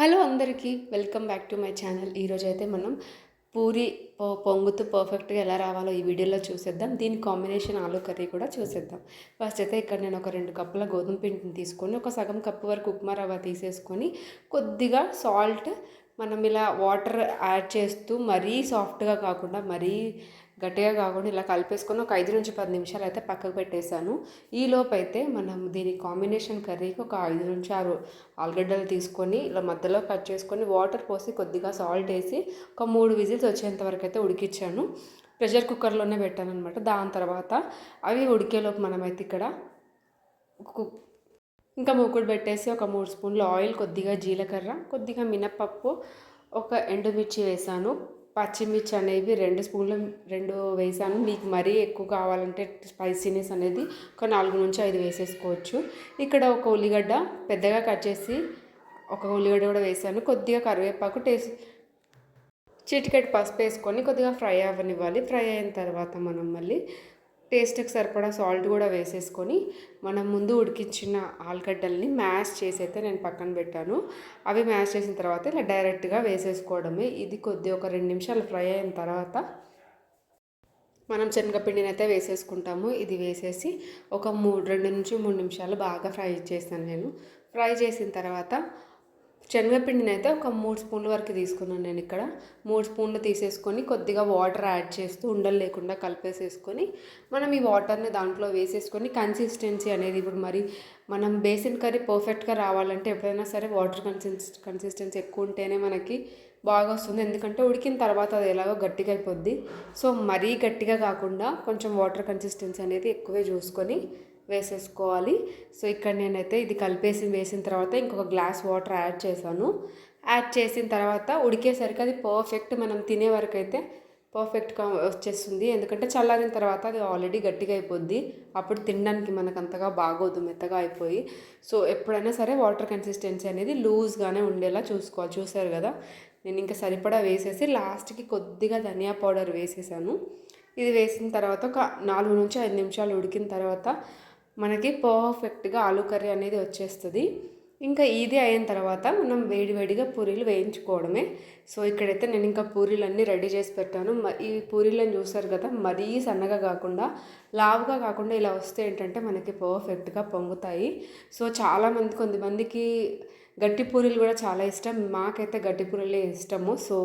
Hello అందరికీ welcome back to my channel. ఈరోజు అయితే మనం పూరి పొంగుతూ పర్ఫెక్ట్గా ఎలా రావాలో ఈ వీడియోలో చూసేద్దాం. దీని కాంబినేషన్ ఆలూ కర్రీ కూడా చూసేద్దాం. ఫస్ట్ అయితే ఇక్కడ నేను ఒక రెండు కప్పుల గోధుమ పిండిని తీసుకొని ఒక సగం కప్పు వరకు ఉప్మా రవ్వ తీసేసుకొని కొద్దిగా సాల్ట్ మనం ఇలా వాటర్ యాడ్ చేస్తూ మరీ సాఫ్ట్గా కాకుండా మరీ గట్టిగా కాకుండా ఇలా కలిపేసుకొని ఒక ఐదు నుంచి పది నిమిషాలు అయితే పక్కకు పెట్టేశాను. ఈ అయితే మనం దీని కాంబినేషన్ కర్రీకి ఒక ఐదు నుంచి ఆరు ఆలుగడ్డలు తీసుకొని ఇలా మధ్యలో కట్ చేసుకొని వాటర్ పోసి కొద్దిగా సాల్ట్ వేసి ఒక మూడు విజిల్స్ వచ్చేంత వరకు అయితే ఉడికిచ్చాను. ప్రెషర్ కుక్కర్లోనే పెట్టాను అనమాట దాని తర్వాత అవి ఉడికేలోపు మనమైతే ఇక్కడ ఇంకా మూకుడు పెట్టేసి ఒక మూడు స్పూన్లు ఆయిల్ కొద్దిగా జీలకర్ర కొద్దిగా మినప్పప్పు ఒక ఎండుమిర్చి వేసాను. పచ్చిమిర్చి అనేవి రెండు స్పూన్లు రెండు వేసాను. మీకు మరీ ఎక్కువ కావాలంటే స్పైసీనెస్ అనేది ఒక నాలుగు నుంచి ఐదు వేసేసుకోవచ్చు. ఇక్కడ ఒక ఉల్లిగడ్డ పెద్దగా కట్ చేసి ఒక ఉల్లిగడ్డ కూడా వేసాను. కొద్దిగా కరివేపాకు టేస్ట్ చిటికెట్ పసుపు వేసుకొని కొద్దిగా ఫ్రై అవ్వనివ్వాలి. ఫ్రై అయిన తర్వాత మనం మళ్ళీ టేస్ట్కి సరిపడా సాల్ట్ కూడా వేసేసుకొని మనం ముందు ఉడికించిన ఆలుగడ్డల్ని మ్యాష్ చేసి అయితే నేను పక్కన పెట్టాను. అవి మ్యాష్ చేసిన తర్వాత ఇలా డైరెక్ట్గా వేసేసుకోవడమే. ఇది కొద్ది ఒక రెండు నిమిషాలు ఫ్రై అయిన తర్వాత మనం శనగపిండిని అయితే వేసేసుకుంటాము. ఇది వేసేసి ఒక మూడు రెండు నుంచి మూడు నిమిషాలు బాగా ఫ్రై చేస్తాను నేను. ఫ్రై చేసిన తర్వాత శనగపిండిని అయితే ఒక మూడు స్పూన్ల వరకు తీసుకున్నాను నేను ఇక్కడ. మూడు స్పూన్లు తీసేసుకొని కొద్దిగా వాటర్ యాడ్ చేస్తూ ఉండలు లేకుండా కలిపేసేసుకొని మనం ఈ వాటర్ని దాంట్లో వేసేసుకొని కన్సిస్టెన్సీ అనేది ఇప్పుడు మరి మనం బేసిన్ కర్రీ పర్ఫెక్ట్గా రావాలంటే ఎప్పుడైనా సరే వాటర్ కన్సిస్ కన్సిస్టెన్సీ ఎక్కువ ఉంటేనే మనకి బాగా వస్తుంది. ఎందుకంటే ఉడికిన తర్వాత అది ఎలాగో గట్టిగా అయిపోద్ది. సో మరీ గట్టిగా కాకుండా కొంచెం వాటర్ కన్సిస్టెన్సీ అనేది ఎక్కువే చూసుకొని వేసేసుకోవాలి. సో ఇక్కడ నేనైతే ఇది కలిపేసి వేసిన తర్వాత ఇంకొక గ్లాస్ వాటర్ యాడ్ చేశాను. యాడ్ చేసిన తర్వాత ఉడికేసరికి అది పర్ఫెక్ట్ మనం తినే వరకు అయితే పర్ఫెక్ట్గా వచ్చేస్తుంది. ఎందుకంటే చల్లారిన తర్వాత అది ఆల్రెడీ గట్టిగా అయిపోద్ది. అప్పుడు తినడానికి మనకు అంతగా బాగోదు మెత్తగా అయిపోయి. సో ఎప్పుడైనా సరే వాటర్ కన్సిస్టెన్సీ అనేది లూజ్గానే ఉండేలా చూసుకోవాలి. చూసారు కదా? నేను ఇంకా సరిపడా వేసేసి లాస్ట్కి కొద్దిగా ధనియా పౌడర్ వేసేసాను. ఇది వేసిన తర్వాత ఒక నాలుగు నుంచి ఐదు నిమిషాలు ఉడికిన తర్వాత మనకి పర్ఫెక్ట్గా ఆలూ కర్రీ అనేది వచ్చేస్తుంది. ఇంకా ఇది అయిన తర్వాత మనం వేడివేడిగా పూరీలు వేయించుకోవడమే. సో ఇక్కడైతే నేను ఇంకా పూరీలన్నీ రెడీ చేసి పెట్టాను. ఈ పూరీలను చూసారు కదా మరీ సన్నగా కాకుండా లావుగా కాకుండా ఇలా వస్తే ఏంటంటే మనకి పర్ఫెక్ట్గా పొంగుతాయి. సో చాలామంది కొంతమందికి గట్టి పూరీలు కూడా చాలా ఇష్టం. మాకైతే గట్టి పూరీలే ఇష్టము. సో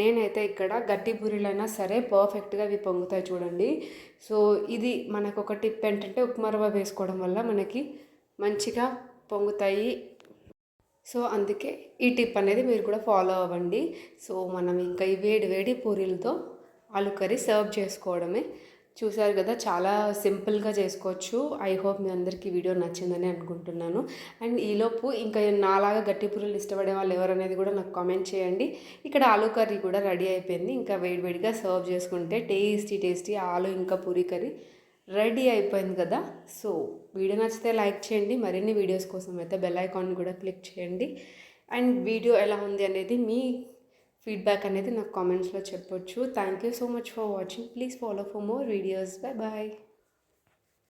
నేనైతే ఇక్కడ గట్టి పూరీలైనా సరే పర్ఫెక్ట్గా అవి పొంగుతాయి చూడండి. సో ఇది మనకు ఒక టిప్ ఏంటంటే ఉప్మా రవ్వ వేసుకోవడం వల్ల మనకి మంచిగా పొంగుతాయి. సో అందుకే ఈ టిప్ అనేది మీరు కూడా ఫాలో అవ్వండి. సో మనం ఇంకా ఈ వేడి వేడి పూరీలతో ఆలు కర్రీ సర్వ్ చేసుకోవడమే. చూసారు కదా చాలా సింపుల్గా చేసుకోవచ్చు. ఐ హోప్ మీ అందరికీ వీడియో నచ్చిందని అనుకుంటున్నాను. అండ్ ఈలోపు ఇంకా నాలాగా గట్టి పూరీలు ఇష్టపడే వాళ్ళు ఎవరనేది కూడా నాకు కామెంట్ చేయండి. ఇక్కడ ఆలూ కర్రీ కూడా రెడీ అయిపోయింది. ఇంకా వేడివేడిగా సర్వ్ చేసుకుంటే టేస్టీ టేస్టీ ఆలు ఇంకా పూరి కర్రీ రెడీ అయిపోయింది కదా. సో వీడియో నచ్చితే లైక్ చేయండి. మరిన్ని వీడియోస్ కోసం అయితే బెల్ ఐకాన్ కూడా క్లిక్ చేయండి. అండ్ వీడియో ఎలా ఉంది అనేది మీ ఫీడ్బ్యాక్ అనేది నాకు కామెంట్స్లో చెప్పొచ్చు. Thank you so much for watching please follow for more videos bye bye